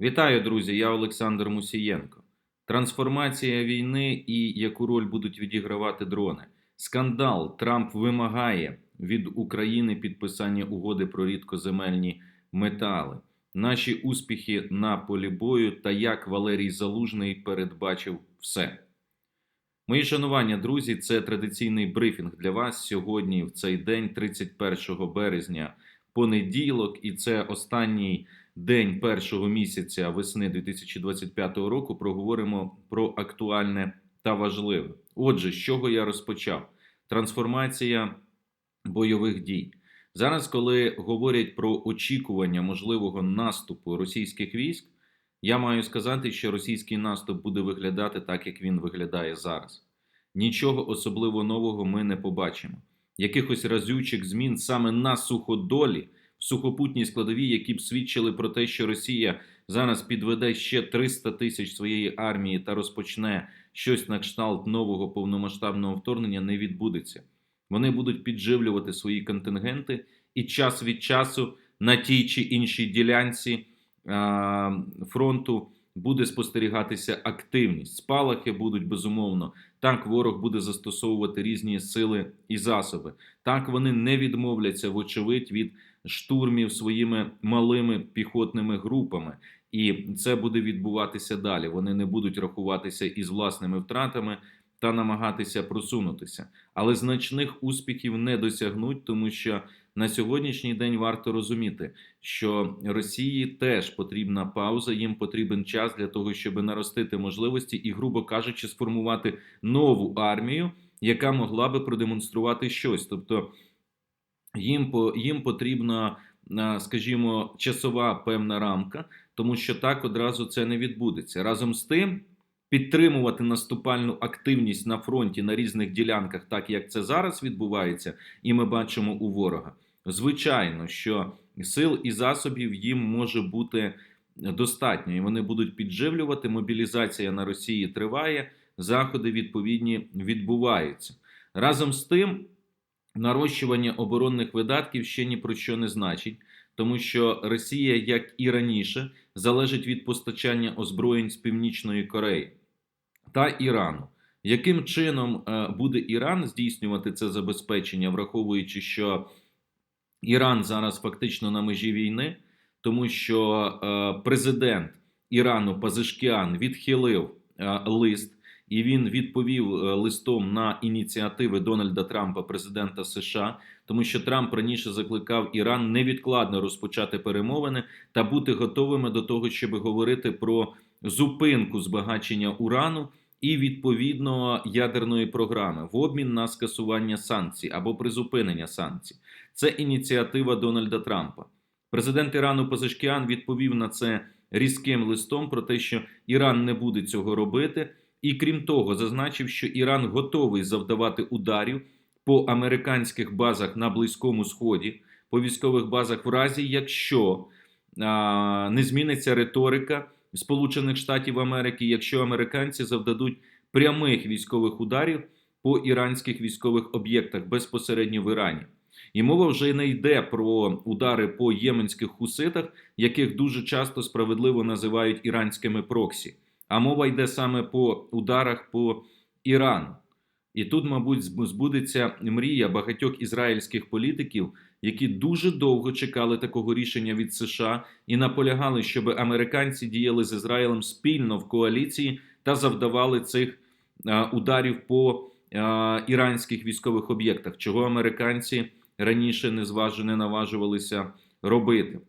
Вітаю, друзі! Я Олександр Мусієнко. Трансформація війни і яку роль будуть відігравати дрони. Скандал Трамп вимагає від України підписання угоди про рідкоземельні метали. Наші успіхи на полі бою та як Валерій Залужний передбачив все. Мої шанування, друзі, це традиційний брифінг для вас сьогодні, в цей день, 31 березня, понеділок, і це останній день першого місяця весни 2025 року. Проговоримо про актуальне та важливе. Отже, з чого я розпочав? Трансформація бойових дій. Зараз, коли говорять про очікування можливого наступу російських військ, я маю сказати, що російський наступ буде виглядати так, як він виглядає зараз. Нічого особливо нового ми не побачимо. Якихось разючих змін саме на суходолі, в сухопутній складовій, які б свідчили про те, що Росія зараз підведе ще 300 тисяч своєї армії та розпочне щось на кшталт нового повномасштабного вторгнення, не відбудеться. Вони будуть підживлювати свої контингенти і час від часу на тій чи іншій ділянці а, фронту буде спостерігатися активність. Спалахи будуть безумовно. Так, ворог буде застосовувати різні сили і засоби. Так вони не відмовляться, вочевидь, від штурмів своїми малими піхотними групами. І це буде відбуватися далі. Вони не будуть рахуватися із власними втратами та намагатися просунутися. Але значних успіхів не досягнуть, тому що на сьогоднішній день варто розуміти, що Росії теж потрібна пауза, їм потрібен час для того, щоб наростити можливості і, грубо кажучи, сформувати нову армію, яка могла би продемонструвати щось. Тобто їм їм потрібна, скажімо, часова певна рамка, тому що так одразу це не відбудеться. Разом з тим. Підтримувати наступальну активність на фронті на різних ділянках, так як це зараз відбувається, і ми бачимо у ворога. Звичайно, що сил і засобів їм може бути достатньо, і вони будуть підживлювати. Мобілізація на Росії триває, заходи відповідні відбуваються. Разом з тим, нарощування оборонних видатків ще ні про що не значить, тому що Росія, як і раніше, залежить від постачання озброєнь з Північної Кореї та Ірану. Яким чином е, буде Іран здійснювати це забезпечення, враховуючи, що Іран зараз фактично на межі війни, тому що е, президент Ірану Пазишкіан відхилив е, лист, і він відповів е, листом на ініціативи Дональда Трампа, президента США, тому що Трамп раніше закликав Іран невідкладно розпочати перемовини та бути готовими до того, щоб говорити про зупинку збагачення урану і відповідно ядерної програми в обмін на скасування санкцій або призупинення санкцій. Це ініціатива Дональда Трампа. Президент Ірану Пазишкіан відповів на це різким листом про те, що Іран не буде цього робити, і крім того, зазначив, що Іран готовий завдавати ударів по американських базах на Близькому Сході, по військових базах, в разі якщо а, не зміниться риторика Сполучених Штатів Америки, якщо американці завдадуть прямих військових ударів по іранських військових об'єктах безпосередньо в Ірані. І мова вже не йде про удари по єменських хуситах, яких дуже часто справедливо називають іранськими проксі. А мова йде саме по ударах по Ірану. І тут, мабуть, збудеться мрія багатьох ізраїльських політиків, які дуже довго чекали такого рішення від США і наполягали, щоб американці діяли з Ізраїлем спільно в коаліції та завдавали цих ударів по іранських військових об'єктах, чого американці раніше не зважу, не наважувалися робити.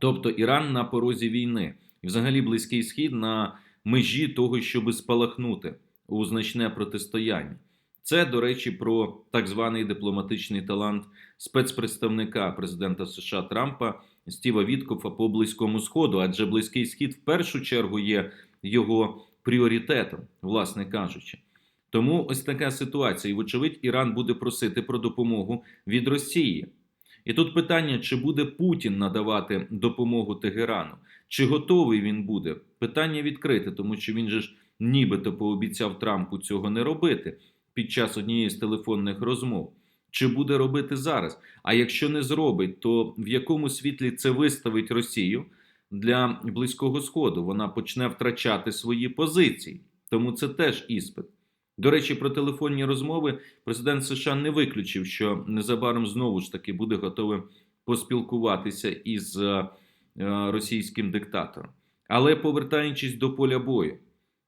Тобто Іран на порозі війни, і взагалі Близький Схід на межі того, щоб спалахнути у значне протистояння. Це, до речі, про так званий дипломатичний талант спецпредставника президента США Трампа Стіва Віткофа по близькому сходу, адже близький схід в першу чергу є його пріоритетом, власне кажучи. Тому ось така ситуація. І, вочевидь, Іран буде просити про допомогу від Росії. І тут питання, чи буде Путін надавати допомогу Тегерану, чи готовий він буде? Питання відкрите, тому що він же ж нібито пообіцяв Трампу цього не робити під час однієї з телефонних розмов. Чи буде робити зараз? А якщо не зробить, то в якому світлі це виставить Росію? для Близького Сходу. Вона почне втрачати свої позиції. Тому це теж іспит. До речі, про телефонні розмови президент США не виключив, що незабаром знову ж таки буде готовий поспілкуватися із е, російським диктатором. Але повертаючись до поля бою,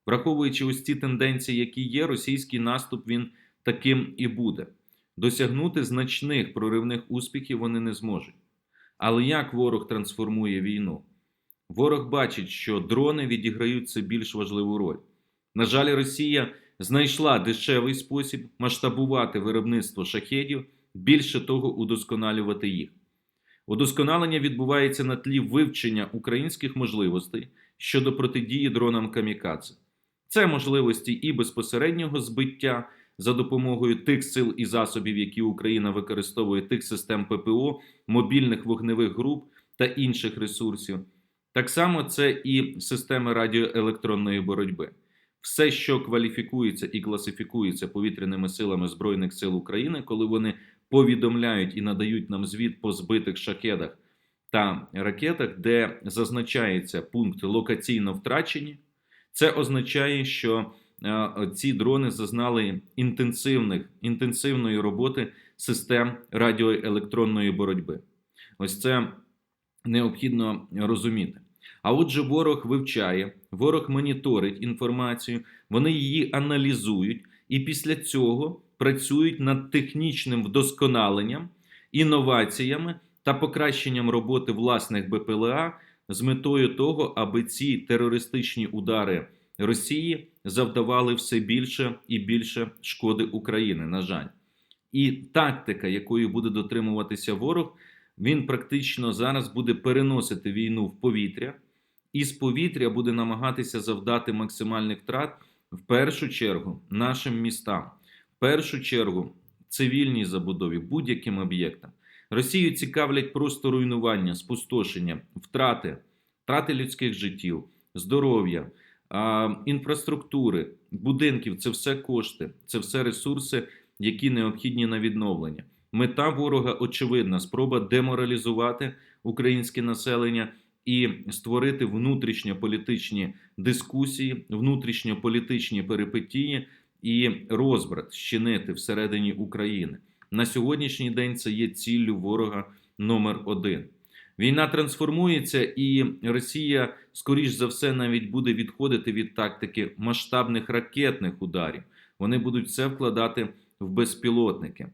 враховуючи ось ці тенденції, які є, російський наступ він таким і буде. Досягнути значних проривних успіхів вони не зможуть. Але як ворог трансформує війну? Ворог бачить, що дрони відіграють це більш важливу роль. На жаль, Росія знайшла дешевий спосіб масштабувати виробництво шахедів, більше того, удосконалювати їх. Удосконалення відбувається на тлі вивчення українських можливостей щодо протидії дронам камікадзе. Це можливості і безпосереднього збиття за допомогою тих сил і засобів, які Україна використовує, тих систем ППО, мобільних вогневих груп та інших ресурсів. Так само це і системи радіоелектронної боротьби. Все, що кваліфікується і класифікується повітряними силами Збройних сил України, коли вони повідомляють і надають нам звіт по збитих шахедах та ракетах, де зазначається пункт локаційно втрачені, це означає, що е, ці дрони зазнали інтенсивних, інтенсивної роботи систем радіоелектронної боротьби. Ось це необхідно розуміти. А отже, ворог вивчає, ворог моніторить інформацію, вони її аналізують і після цього працюють над технічним вдосконаленням, інноваціями та покращенням роботи власних БПЛА з метою того, аби ці терористичні удари Росії завдавали все більше і більше шкоди України. На жаль, і тактика, якою буде дотримуватися ворог, він практично зараз буде переносити війну в повітря, і з повітря буде намагатися завдати максимальних втрат в першу чергу нашим містам, першу чергу цивільній забудові, будь-яким об'єктам. Росію цікавлять просто руйнування, спустошення, втрати, втрати людських життів, здоров'я, інфраструктури, будинків це все кошти, це все ресурси, які необхідні на відновлення. Мета ворога очевидна: спроба деморалізувати українське населення і створити внутрішньополітичні дискусії, внутрішньополітичні перипетії і розбрат щинити всередині України. На сьогоднішній день це є ціллю ворога номер один. Війна трансформується, і Росія, скоріш за все, навіть буде відходити від тактики масштабних ракетних ударів. Вони будуть все вкладати в безпілотники,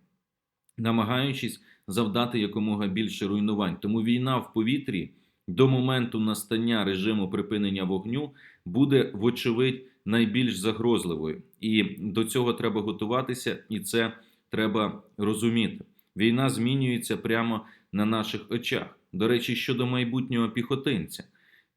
намагаючись завдати якомога більше руйнувань. Тому війна в повітрі до моменту настання режиму припинення вогню буде, вочевидь, найбільш загрозливою. І до цього треба готуватися, і це треба розуміти. Війна змінюється прямо на наших очах. До речі, щодо майбутнього піхотинця,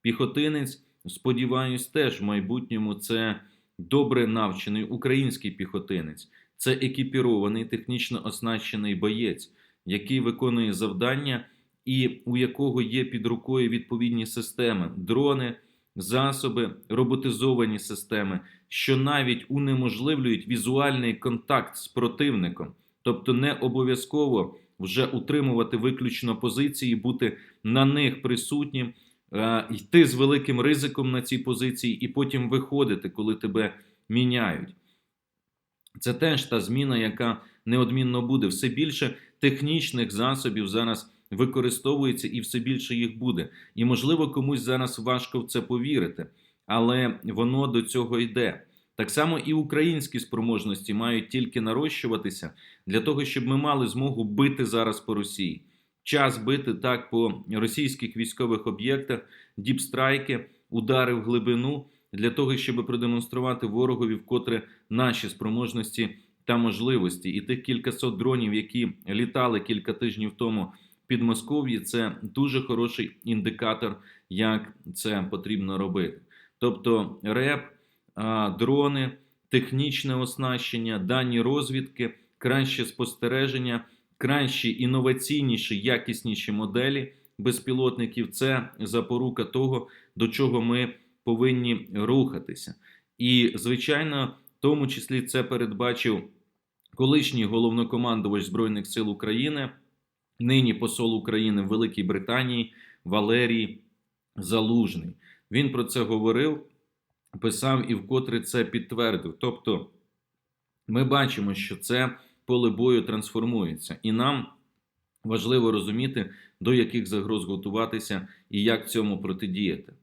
піхотинець, сподіваюсь, теж в майбутньому це добре навчений український піхотинець, це екіпірований, технічно оснащений боєць, який виконує завдання і у якого є під рукою відповідні системи, дрони, засоби, роботизовані системи, що навіть унеможливлюють візуальний контакт з противником, тобто не обов'язково вже утримувати виключно позиції, бути на них присутнім, е, йти з великим ризиком на ці позиції і потім виходити, коли тебе міняють. Це теж та зміна, яка неодмінно буде. Все більше технічних засобів зараз використовується і все більше їх буде. І, можливо, комусь зараз важко в це повірити, але воно до цього йде. Так само і українські спроможності мають тільки нарощуватися для того, щоб ми мали змогу бити зараз по Росії. Час бити так по російських військових об'єктах, діпстрайки, удари в глибину для того, щоб продемонструвати ворогові вкотре наші спроможності та можливості. І тих кількасот дронів, які літали кілька тижнів тому Підмосков'ї, це дуже хороший індикатор, як це потрібно робити. Тобто РЕП, дрони, технічне оснащення, дані розвідки, краще спостереження, кращі інноваційніші, якісніші моделі безпілотників це запорука того, до чого ми повинні рухатися. І, звичайно, в тому числі це передбачив колишній головнокомандувач Збройних сил України нині посол України в Великій Британії Валерій Залужний. Він про це говорив, писав і вкотре це підтвердив. Тобто, ми бачимо, що це поле бою трансформується, і нам важливо розуміти, до яких загроз готуватися і як цьому протидіяти.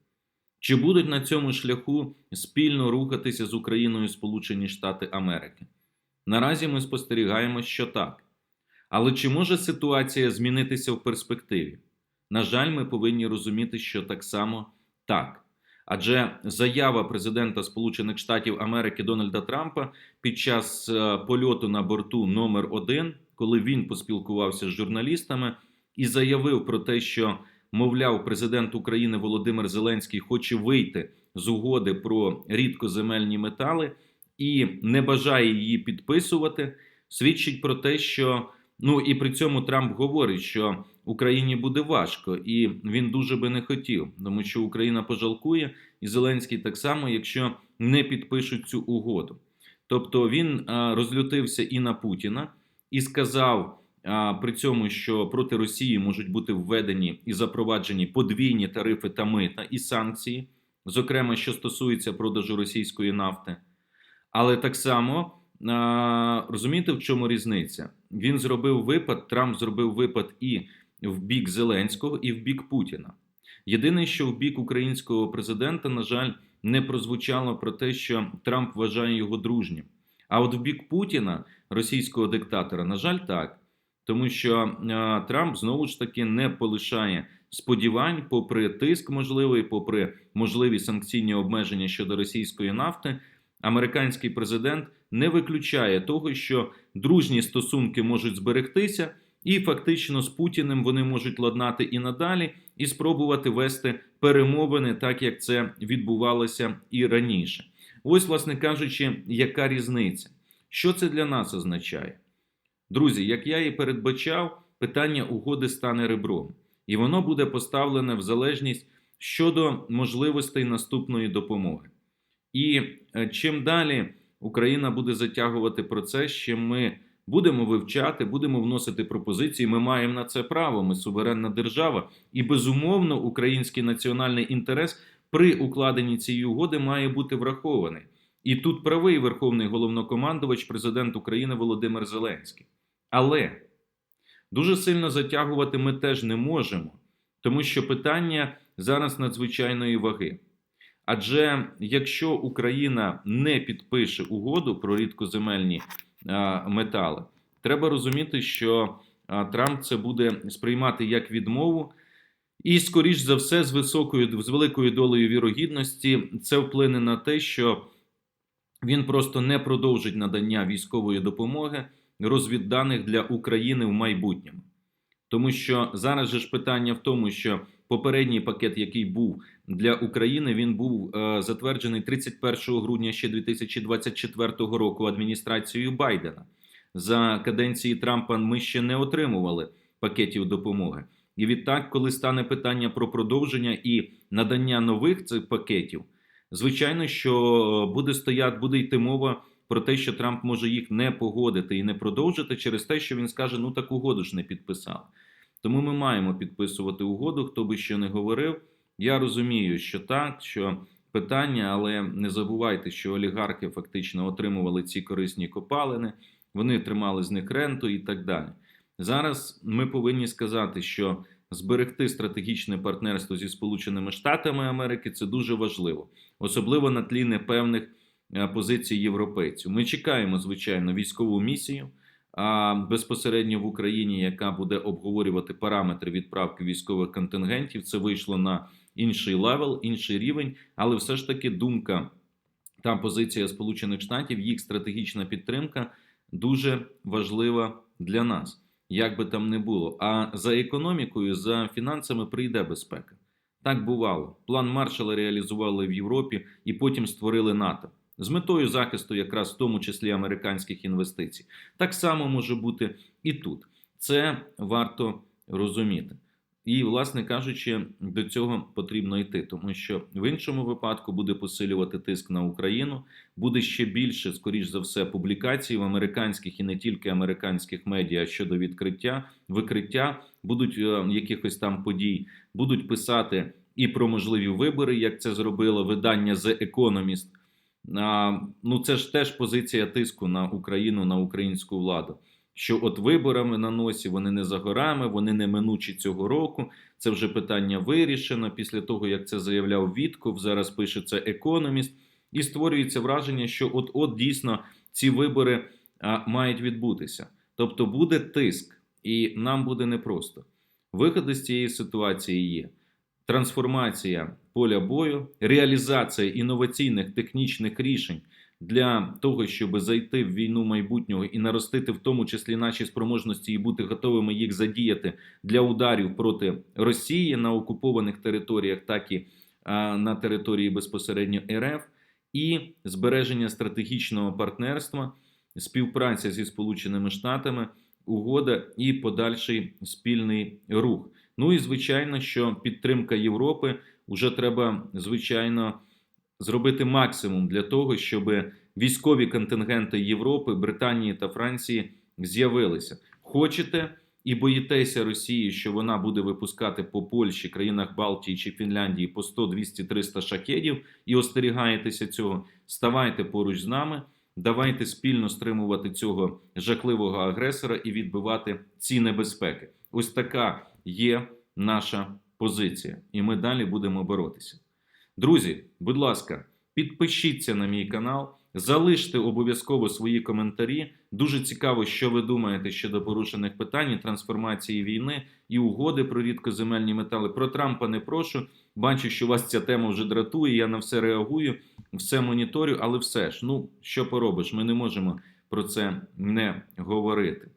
Чи будуть на цьому шляху спільно рухатися з Україною Сполучені Штати Америки? Наразі ми спостерігаємо, що так. Але чи може ситуація змінитися в перспективі? На жаль, ми повинні розуміти, що так само так. Адже заява президента Сполучених Штатів Америки Дональда Трампа під час е, польоту на борту номер 1 коли він поспілкувався з журналістами і заявив про те, що мовляв, президент України Володимир Зеленський хоче вийти з угоди про рідкоземельні метали і не бажає її підписувати, свідчить про те, що ну і при цьому Трамп говорить, що Україні буде важко, і він дуже би не хотів, тому що Україна пожалкує, і Зеленський так само, якщо не підпишуть цю угоду. Тобто він розлютився і на Путіна, і сказав при цьому, що проти Росії можуть бути введені і запроваджені подвійні тарифи та мита і санкції, зокрема, що стосується продажу російської нафти. Але так само розумієте, в чому різниця? Він зробив випад, Трамп зробив випад і в бік Зеленського, і в бік Путіна. Єдине, що в бік українського президента, на жаль, не прозвучало про те, що Трамп вважає його дружнім. А от в бік Путіна, російського диктатора, на жаль, так. Тому що Трамп знову ж таки не полишає сподівань, попри тиск можливий, попри можливі санкційні обмеження щодо російської нафти, американський президент не виключає того, що дружні стосунки можуть зберегтися, і фактично з Путіним вони можуть ладнати і надалі, і спробувати вести перемовини, так як це відбувалося і раніше. Ось, власне кажучи, яка різниця? Що це для нас означає? Друзі, як я і передбачав, питання угоди стане ребром, і воно буде поставлене в залежність щодо можливостей наступної допомоги. І е, чим далі Україна буде затягувати процес, чим ми будемо вивчати, будемо вносити пропозиції. Ми маємо на це право. Ми суверенна держава, і безумовно, український національний інтерес при укладенні цієї угоди має бути врахований. І тут правий верховний головнокомандувач, президент України Володимир Зеленський. Але дуже сильно затягувати ми теж не можемо, тому що питання зараз надзвичайної ваги. Адже якщо Україна не підпише угоду про рідкоземельні а, метали, треба розуміти, що Трамп це буде сприймати як відмову. І, скоріш за все, з високою з великою долею вірогідності це вплине на те, що він просто не продовжить надання військової допомоги розвідданих для України в майбутньому. Тому що зараз же ж питання в тому, що попередній пакет, який був для України, він був е, затверджений 31 грудня ще 2024 року адміністрацією Байдена. За каденції Трампа ми ще не отримували пакетів допомоги. І відтак, коли стане питання про продовження і надання нових цих пакетів, звичайно, що буде стояти, буде йти мова про те, що Трамп може їх не погодити і не продовжити через те, що він скаже: ну так угоду ж не підписав. Тому ми маємо підписувати угоду, хто би що не говорив. Я розумію, що так, що питання, але не забувайте, що олігархи фактично отримували ці корисні копалини, вони тримали з них ренту і так далі. Зараз ми повинні сказати, що зберегти стратегічне партнерство зі Сполученими Штатами Америки це дуже важливо, особливо на тлі непевних е, позицій європейців. Ми чекаємо, звичайно, військову місію. Безпосередньо в Україні, яка буде обговорювати параметри відправки військових контингентів, це вийшло на інший левел, інший рівень, але все ж таки думка та позиція Сполучених Штатів, їх стратегічна підтримка дуже важлива для нас як би там не було. А за економікою, за фінансами прийде безпека. Так бувало. План Маршала реалізували в Європі і потім створили НАТО з метою захисту, якраз в тому числі американських інвестицій. Так само може бути і тут. Це варто розуміти. І, власне кажучи, до цього потрібно йти, тому що в іншому випадку буде посилювати тиск на Україну, буде ще більше, скоріш за все, публікацій в американських і не тільки американських медіа щодо відкриття, викриття будуть е, якихось там подій, будуть писати і про можливі вибори, як це зробило видання The Economist. Ну, це ж теж позиція тиску на Україну, на українську владу. Що от виборами на носі вони не за горами, вони неминучі цього року. Це вже питання вирішено після того, як це заявляв Вітков. Зараз пише це економіст, і створюється враження, що от от дійсно ці вибори а, мають відбутися. Тобто буде тиск, і нам буде непросто. Виходи з цієї ситуації є трансформація поля бою, реалізація інноваційних технічних рішень для того, щоб зайти в війну майбутнього і наростити в тому числі наші спроможності і бути готовими їх задіяти для ударів проти Росії на окупованих територіях, так і на території безпосередньо РФ, і збереження стратегічного партнерства, співпраця зі Сполученими Штатами, угода і подальший спільний рух. Ну і звичайно, що підтримка Європи вже треба звичайно зробити максимум для того, щоб військові контингенти Європи, Британії та Франції з'явилися. Хочете і боїтеся Росії, що вона буде випускати по Польщі, країнах Балтії чи Фінляндії по 100, 200, 300 шахедів і остерігаєтеся цього. Ставайте поруч з нами. Давайте спільно стримувати цього жахливого агресора і відбивати ці небезпеки. Ось така є наша позиція, і ми далі будемо боротися. Друзі, будь ласка, підпишіться на мій канал, залиште обов'язково свої коментарі. Дуже цікаво, що ви думаєте щодо порушених питань, трансформації війни і угоди про рідкоземельні метали. Про Трампа не прошу. Бачу, що вас ця тема вже дратує. Я на все реагую, все моніторю, але все ж, ну що поробиш, ми не можемо про це не говорити.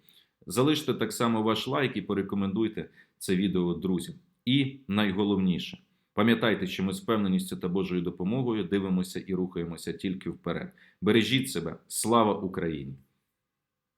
Залиште так само ваш лайк і порекомендуйте це відео друзям. І найголовніше, пам'ятайте, що ми з певненістю та Божою допомогою дивимося і рухаємося тільки вперед. Бережіть себе, слава Україні!